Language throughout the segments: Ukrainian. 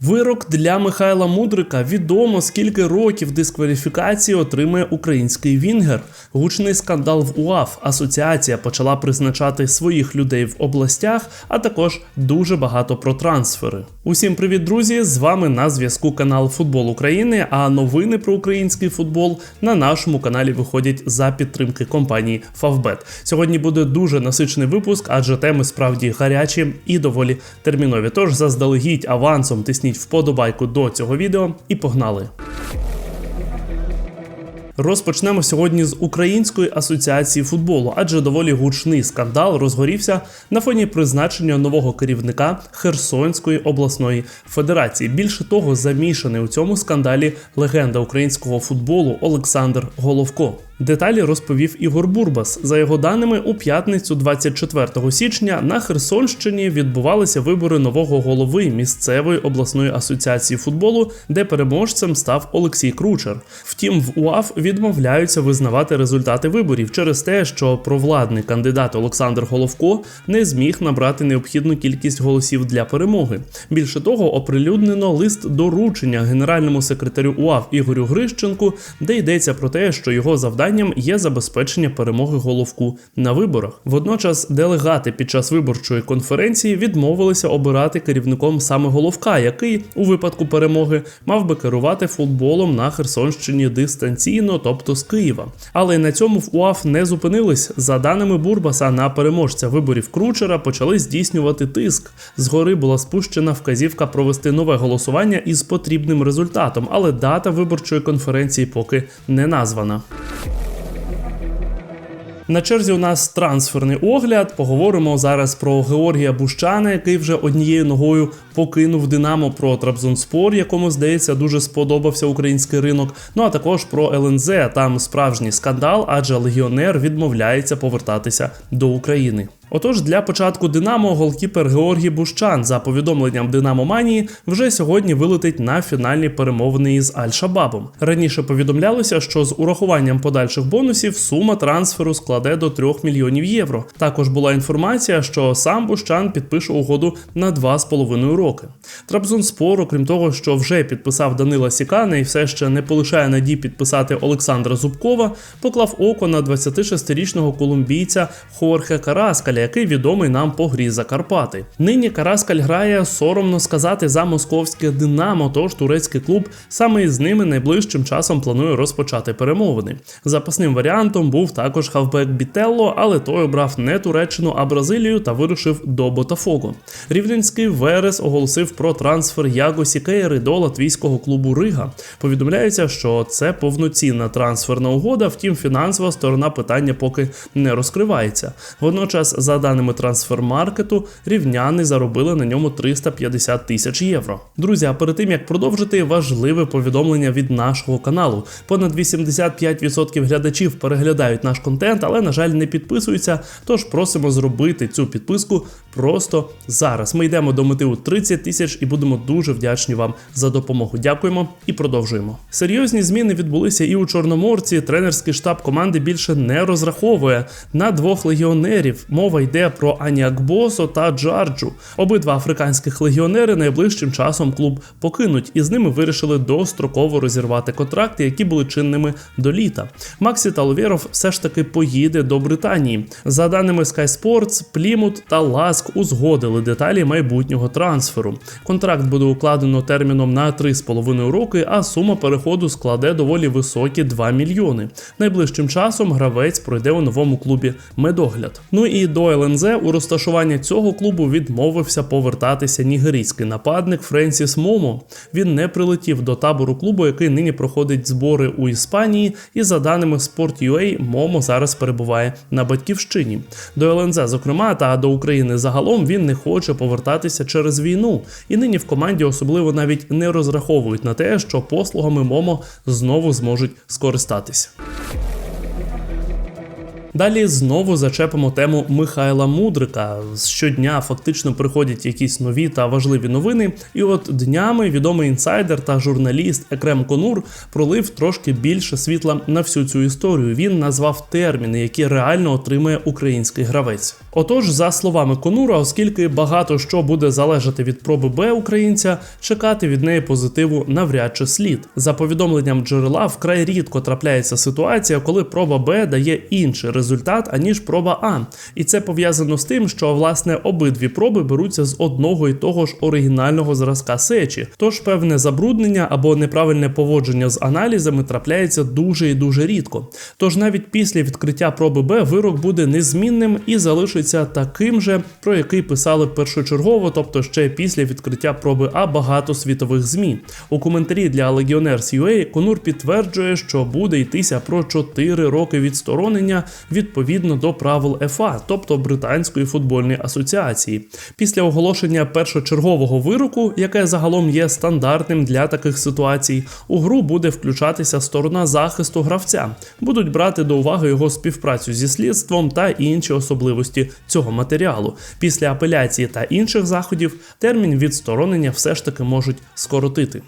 Вирок для Михайла Мудрика відомо скільки років дискваліфікації отримає український Вінгер. Гучний скандал в УАФ. Асоціація почала призначати своїх людей в областях, а також дуже багато про трансфери. Усім привіт, друзі! З вами на зв'язку канал Футбол України. А новини про український футбол на нашому каналі виходять за підтримки компанії Favbet. Сьогодні буде дуже насичений випуск, адже теми справді гарячі і доволі термінові. Тож заздалегідь авансом тисніть вподобайку до цього відео і погнали. Розпочнемо сьогодні з Української асоціації футболу, адже доволі гучний скандал розгорівся на фоні призначення нового керівника Херсонської обласної федерації. Більше того, замішаний у цьому скандалі легенда українського футболу Олександр Головко. Деталі розповів Ігор Бурбас. За його даними, у п'ятницю, 24 січня, на Херсонщині відбувалися вибори нового голови місцевої обласної асоціації футболу, де переможцем став Олексій Кручер. Втім, в УАФ відмовляються визнавати результати виборів через те, що провладний кандидат Олександр Головко не зміг набрати необхідну кількість голосів для перемоги. Більше того, оприлюднено лист доручення генеральному секретарю УАФ Ігорю Грищенку, де йдеться про те, що його завдання завданням є забезпечення перемоги головку на виборах. Водночас делегати під час виборчої конференції відмовилися обирати керівником саме головка, який у випадку перемоги мав би керувати футболом на Херсонщині дистанційно, тобто з Києва. Але на цьому в УАФ не зупинились. За даними Бурбаса, на переможця виборів Кручера почали здійснювати тиск. Згори була спущена вказівка провести нове голосування із потрібним результатом, але дата виборчої конференції поки не названа. На черзі у нас трансферний огляд. Поговоримо зараз про Георгія Бущана, який вже однією ногою покинув Динамо про Трабзонспор, якому здається дуже сподобався український ринок. Ну а також про ЛНЗ. Там справжній скандал, адже легіонер відмовляється повертатися до України. Отож, для початку Динамо голкіпер Георгій Бущан, за повідомленням Динамо Манії, вже сьогодні вилетить на фінальні перемовини із Аль-Шабабом. Раніше повідомлялося, що з урахуванням подальших бонусів сума трансферу складе до 3 мільйонів євро. Також була інформація, що сам Бущан підпише угоду на 2,5 роки. Трабзонспор, окрім того, що вже підписав Данила Сікана і все ще не полишає надій підписати Олександра Зубкова, поклав око на 26-річного колумбійця Хорхе Караскаля, який відомий нам по грі за Карпати. Нині Караскаль грає соромно сказати за московське Динамо, тож турецький клуб саме із ними найближчим часом планує розпочати перемовини. Запасним варіантом був також хавбек Бітелло, але той обрав не Туреччину, а Бразилію та вирушив до Ботафого. Рівненський Верес оголосив про трансфер Яго Сікейри до латвійського клубу Рига. Повідомляється, що це повноцінна трансферна угода, втім фінансова сторона питання поки не розкривається. Водночас, за даними трансфермаркету, рівняни заробили на ньому 350 тисяч євро. Друзі, а перед тим як продовжити, важливе повідомлення від нашого каналу. Понад 85% глядачів переглядають наш контент, але на жаль не підписуються. Тож просимо зробити цю підписку просто зараз. Ми йдемо до мети у 30 тисяч і будемо дуже вдячні вам за допомогу. Дякуємо і продовжуємо. Серйозні зміни відбулися і у Чорноморці. Тренерський штаб команди більше не розраховує на двох легіонерів. Мова йде про Аніакбосо та Джарджу. Обидва африканських легіонери найближчим часом клуб покинуть, і з ними вирішили достроково розірвати контракти, які були чинними до літа. Максі Таловєров все ж таки поїде до Британії. За даними Sky Sports, Плімут та Ласк узгодили деталі майбутнього трансферу. Контракт буде укладено терміном на 3,5 роки, а сума переходу складе доволі високі 2 мільйони. Найближчим часом гравець пройде у новому клубі медогляд. Ну і до ЛНЗ у розташування цього клубу відмовився повертатися нігерійський нападник Френсіс Момо. Він не прилетів до табору клубу, який нині проходить збори у Іспанії. І за даними Sport.ua, Момо зараз перебуває на батьківщині. До ЛНЗ, зокрема, та до України загалом він не хоче повертатися через війну. І нині в команді особливо навіть не розраховують на те, що послугами Момо знову зможуть скористатися. Далі знову зачепимо тему Михайла Мудрика. Щодня фактично приходять якісь нові та важливі новини. І от днями відомий інсайдер та журналіст Екрем Конур пролив трошки більше світла на всю цю історію. Він назвав терміни, які реально отримує український гравець. Отож, за словами Конура, оскільки багато що буде залежати від проби Б українця, чекати від неї позитиву навряд чи слід. За повідомленням джерела, вкрай рідко трапляється ситуація, коли проба Б дає інший результат аніж проба А. І це пов'язано з тим, що власне обидві проби беруться з одного і того ж оригінального зразка сечі. Тож певне забруднення або неправильне поводження з аналізами трапляється дуже і дуже рідко. Тож навіть після відкриття проби Б вирок буде незмінним і залишиться таким же, про який писали першочергово, тобто ще після відкриття проби А багато світових змі. У коментарі для Legionnaires.ua Конур підтверджує, що буде йтися про 4 роки відсторонення відповідно до правил ФА, тобто Британської футбольної асоціації. Після оголошення першочергового вироку, яке загалом є стандартним для таких ситуацій, у гру буде включатися сторона захисту гравця, будуть брати до уваги його співпрацю зі слідством та інші особливості цього матеріалу. Після апеляції та інших заходів термін відсторонення все ж таки можуть скоротити.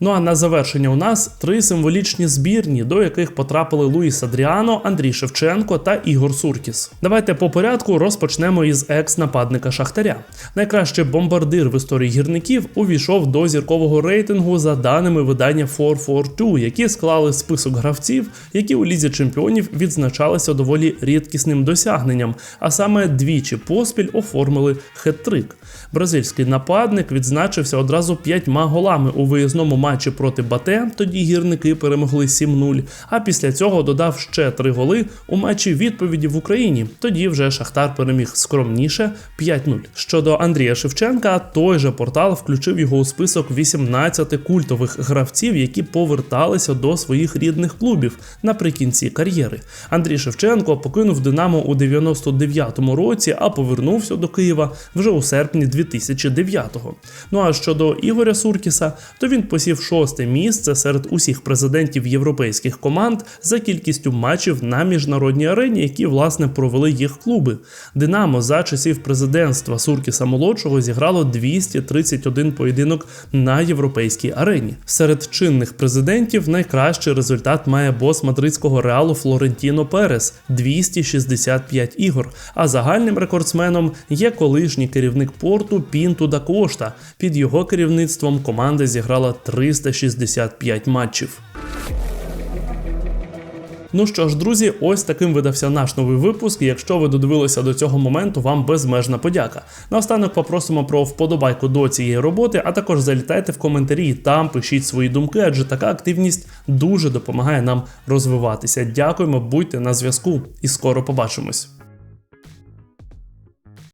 Ну а на завершення у нас три символічні збірні, до яких потрапили Луїс Адріано, Андрій Шевченко та Ігор Суркіс. Давайте по порядку розпочнемо із екс-нападника Шахтаря. Найкращий бомбардир в історії гірників увійшов до зіркового рейтингу за даними видання 442, які склали список гравців, які у лізі чемпіонів відзначалися доволі рідкісним досягненням, а саме двічі поспіль оформили хет-трик. Бразильський нападник відзначився одразу п'ятьма голами у виїзному матчі проти Бате. Тоді гірники перемогли 7-0. А після цього додав ще три голи у матчі відповіді в Україні. Тоді вже Шахтар переміг скромніше 5-0. Щодо Андрія Шевченка, той же портал включив його у список 18 культових гравців, які поверталися до своїх рідних клубів наприкінці кар'єри. Андрій Шевченко покинув Динамо у 99-му році, а повернувся до Києва вже у серпні 2009-го. Ну а щодо Ігоря Суркіса, то він посів шосте місце серед усіх президентів європейських команд за кількістю матчів на міжнародній арені, які власне провели їх клуби. Динамо за часів президентства Суркіса молодшого зіграло 231 поєдинок на європейській арені. Серед чинних президентів найкращий результат має бос мадридського реалу Флорентіно Перес 265 ігор. А загальним рекордсменом є колишній керівник порту Пінту да Кошта. Під його керівництвом команда зіграла 365 матчів. Ну що ж, друзі, ось таким видався наш новий випуск. Якщо ви додивилися до цього моменту, вам безмежна подяка. Наостанок попросимо про вподобайку до цієї роботи, а також залітайте в коментарі там пишіть свої думки, адже така активність дуже допомагає нам розвиватися. Дякуємо, будьте на зв'язку і скоро побачимось.